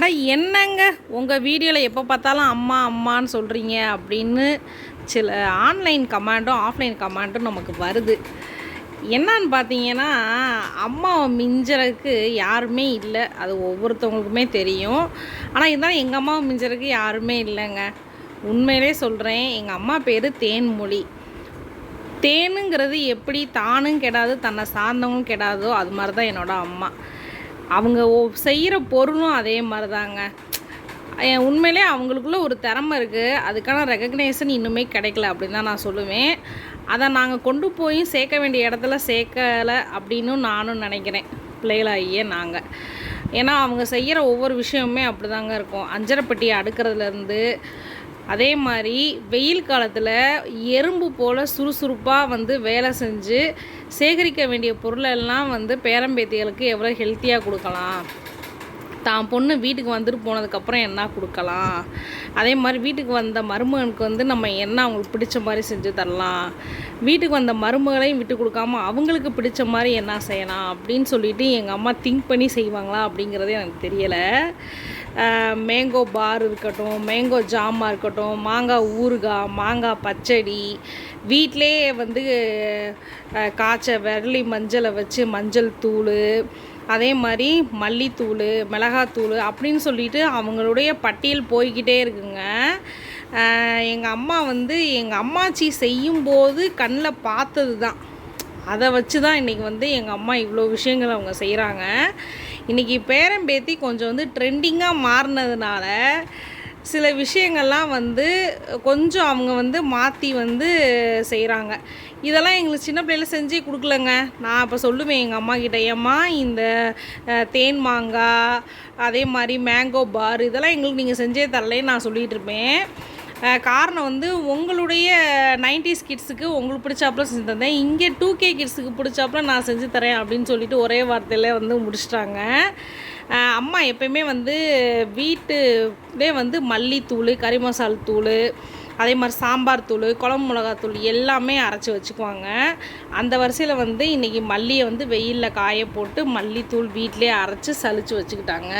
ஆனால் என்னங்க? உங்கள் வீடியோவில் எப்போ பார்த்தாலும் அம்மா அம்மான்னு சொல்கிறீங்க அப்படின்னு சில ஆன்லைன் கமாண்டும் ஆஃப்லைன் கமாண்டும் நமக்கு வருது. என்னன்னு பார்த்தீங்கன்னா அம்மாவை மிஞ்சறதுக்கு யாருமே இல்லை. அது ஒவ்வொருத்தவங்களுக்குமே தெரியும். ஆனால் இருந்தாலும் எங்கள் அம்மாவை மிஞ்சறதுக்கு யாருமே இல்லைங்க. உண்மையிலே சொல்கிறேன் எங்கள் அம்மா பேர் தேன்மொழி. தேனுங்கிறது எப்படி தானும் கெடாது தன்னை சார்ந்தவங்களும் கெடாதோ அது மாதிரி தான் என்னோட அம்மா. அவங்க செய்கிற பொருளும் அதே மாதிரி தாங்க என் உண்மையிலே அவங்களுக்குள்ள ஒரு திறமை இருக்குது அதுக்கான ரெகக்னேஷன் இன்னுமே கிடைக்கல அப்படின்னு தான் நான் சொல்லுவேன். அதை நாங்கள் கொண்டு போய் சேர்க்க வேண்டிய இடத்துல சேர்க்கலை அப்படின்னு நானும் நினைக்கிறேன். பிள்ளைகளாகியே நாங்கள் ஏன்னா அவங்க செய்கிற ஒவ்வொரு விஷயமுமே அப்படி தாங்க இருக்கும். அஞ்சரைப்பட்டியை அடுக்கிறதுலேருந்து அதே மாதிரி வெயில் காலத்தில் எறும்பு போல் சுறுசுறுப்பாக வந்து வேலை செஞ்சு சேகரிக்க வேண்டிய பொருளெல்லாம் வந்து பேரம்பேத்திகளுக்கு எவ்வளோ ஹெல்த்தியாக கொடுக்கலாம். தான் பொண்ணு வீட்டுக்கு வந்துட்டு போனதுக்கப்புறம் என்ன கொடுக்கலாம்? அதே மாதிரி வீட்டுக்கு வந்த மருமகனுக்கு வந்து நம்ம என்ன அவங்களுக்கு பிடிச்ச மாதிரி செஞ்சு தரலாம். வீட்டுக்கு வந்த மருமகளையும் விட்டு கொடுக்காம அவங்களுக்கு பிடிச்ச மாதிரி என்ன செய்யலாம் அப்படின்னு சொல்லிட்டு எங்கள் அம்மா திங்க் பண்ணி செய்வாங்களா அப்படிங்கிறதே எனக்கு தெரியலை. மேங்கோ பார் இருக்கட்டும் மேங்கோ ஜாமா இருக்கட்டும் மாங்காய் ஊறுகாய் மாங்காய் பச்சடி வீட்டிலே வந்து காய்ச்ச விரலி மஞ்சளை வச்சு மஞ்சள் தூள் அதே மாதிரி மல்லித்தூள் மிளகாத்தூள் அப்படின்னு சொல்லிட்டு அவங்களுடைய பட்டியல் போய்கிட்டே இருக்குங்க. எங்கள் அம்மா வந்து எங்கள் அம்மாச்சி செய்யும்போது கண்ணில் பார்த்தது தான் அதை வச்சு தான் இன்றைக்கி வந்து எங்கள் அம்மா இவ்வளோ விஷயங்கள் அவங்க செய்கிறாங்க இன்றைக்கி பேரம்பேத்தி கொஞ்சம் வந்து ட்ரெண்டிங்காக மாறினதுனால சில விஷயங்கள்லாம் வந்து கொஞ்சம் அவங்க வந்து மாற்றி வந்து செய்கிறாங்க இதெல்லாம் எங்களுக்கு சின்ன பிள்ளையில செஞ்சு கொடுக்கலங்க. நான் அப்போ சொல்லுவேன் எங்கள் அம்மா கிட்ட ஏம்மா இந்த தேன் மாங்காய் அதே மாதிரி மேங்கோ பார் இதெல்லாம் எங்களுக்கு நீங்கள் செஞ்சே தரலேன்னு நான் சொல்லிகிட்டு இருப்பேன். காரணம் வந்து உங்களுடைய நைன்டிஸ் கிட்ஸுக்கு உங்களுக்கு பிடிச்சாப்புல செஞ்சு தந்தேன். இங்கே டூ கே கிட்ஸுக்கு பிடிச்சாப்புல நான் செஞ்சு தரேன் அப்படின்னு சொல்லிட்டு ஒரே வார்த்தையில் வந்து முடிச்சிட்டாங்க. அம்மா எப்பயுமே வந்து வீட்டுலேயே வந்து மல்லித்தூள் கறி மசால் தூள் அதே மாதிரி சாம்பார் தூள் குழம்பு மிளகாத்தூள் எல்லாமே அரைச்சி வச்சுக்குவாங்க. அந்த வரிசையில் வந்து இன்றைக்கி மல்லியை வந்து வெயிலில் காய போட்டு மல்லித்தூள் வீட்டிலே அரைச்சி சளிச்சு வச்சுக்கிட்டாங்க.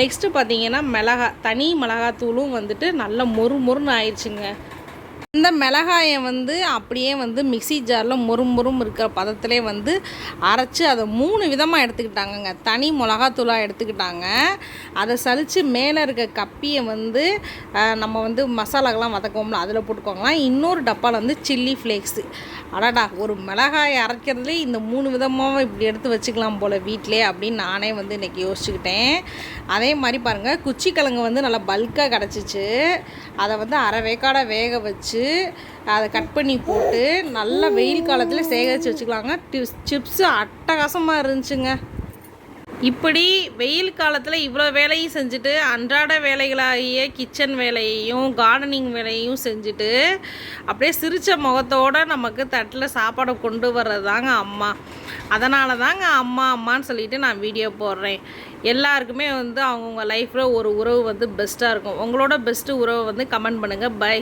நெக்ஸ்ட்டு பார்த்தீங்கன்னா மிளகா தனி மிளகாத்தூளும் வந்துட்டு நல்ல மொறு மொறுன்னு ஆயிடுச்சுங்க இந்த மிளகாயை வந்து அப்படியே வந்து மிக்சி ஜாரில் மொறு மொறும் இருக்கிற பதத்திலே வந்து அரைச்சி அதை மூணு விதமாக எடுத்துக்கிட்டாங்கங்க. தனி மிளகாத்தூளாக எடுத்துக்கிட்டாங்க. அதை சலித்து மேலே இருக்க கப்பியை வந்து நம்ம வந்து மசாலாக்கெல்லாம் வதக்குவோம்ல அதில் போட்டுக்கோங்களாம் இன்னொரு டப்பாவில் வந்து சில்லி ஃப்ளேக்ஸு. அடடா ஒரு மிளகாயை அரைக்கிறதுலே இந்த மூணு விதமாக இப்படி எடுத்து வச்சுக்கலாம் போல் வீட்டிலே அப்படின்னு நானே வந்து இன்றைக்கி யோசிச்சுக்கிட்டேன். அதே மாதிரி பாருங்கள் குச்சி கிழங்கு வந்து நல்லா பல்காக கிடச்சிச்சு. அதை வந்து அரை வேக்காடாக வேக வச்சு அதை கட் பண்ணி போட்டு நல்லா வெயில் காலத்தில் சேகரித்து வச்சுக்கலாங்க. டிப்ஸ் சிப்ஸு அட்டகாசமாக இருந்துச்சுங்க. இப்படி வெயில் காலத்தில் இவ்வளோ வேலையும் செஞ்சுட்டு அன்றாட வேலைகளாகிய கிச்சன் வேலையையும் கார்டனிங் வேலையும் செஞ்சுட்டு அப்படியே சிரித்த முகத்தோடு நமக்கு தட்டில் சாப்பாடை கொண்டு வர்றது தாங்க அம்மா. அதனால தாங்க அம்மா அம்மான்னு சொல்லிட்டு நான் வீடியோ போடுறேன். எல்லாருக்குமே வந்து அவங்கவுங்க லைஃப்பில் ஒரு உறவு வந்து பெஸ்ட்டாக இருக்கும். உங்களோட பெஸ்ட்டு உறவை வந்து கமெண்ட் பண்ணுங்கள் பை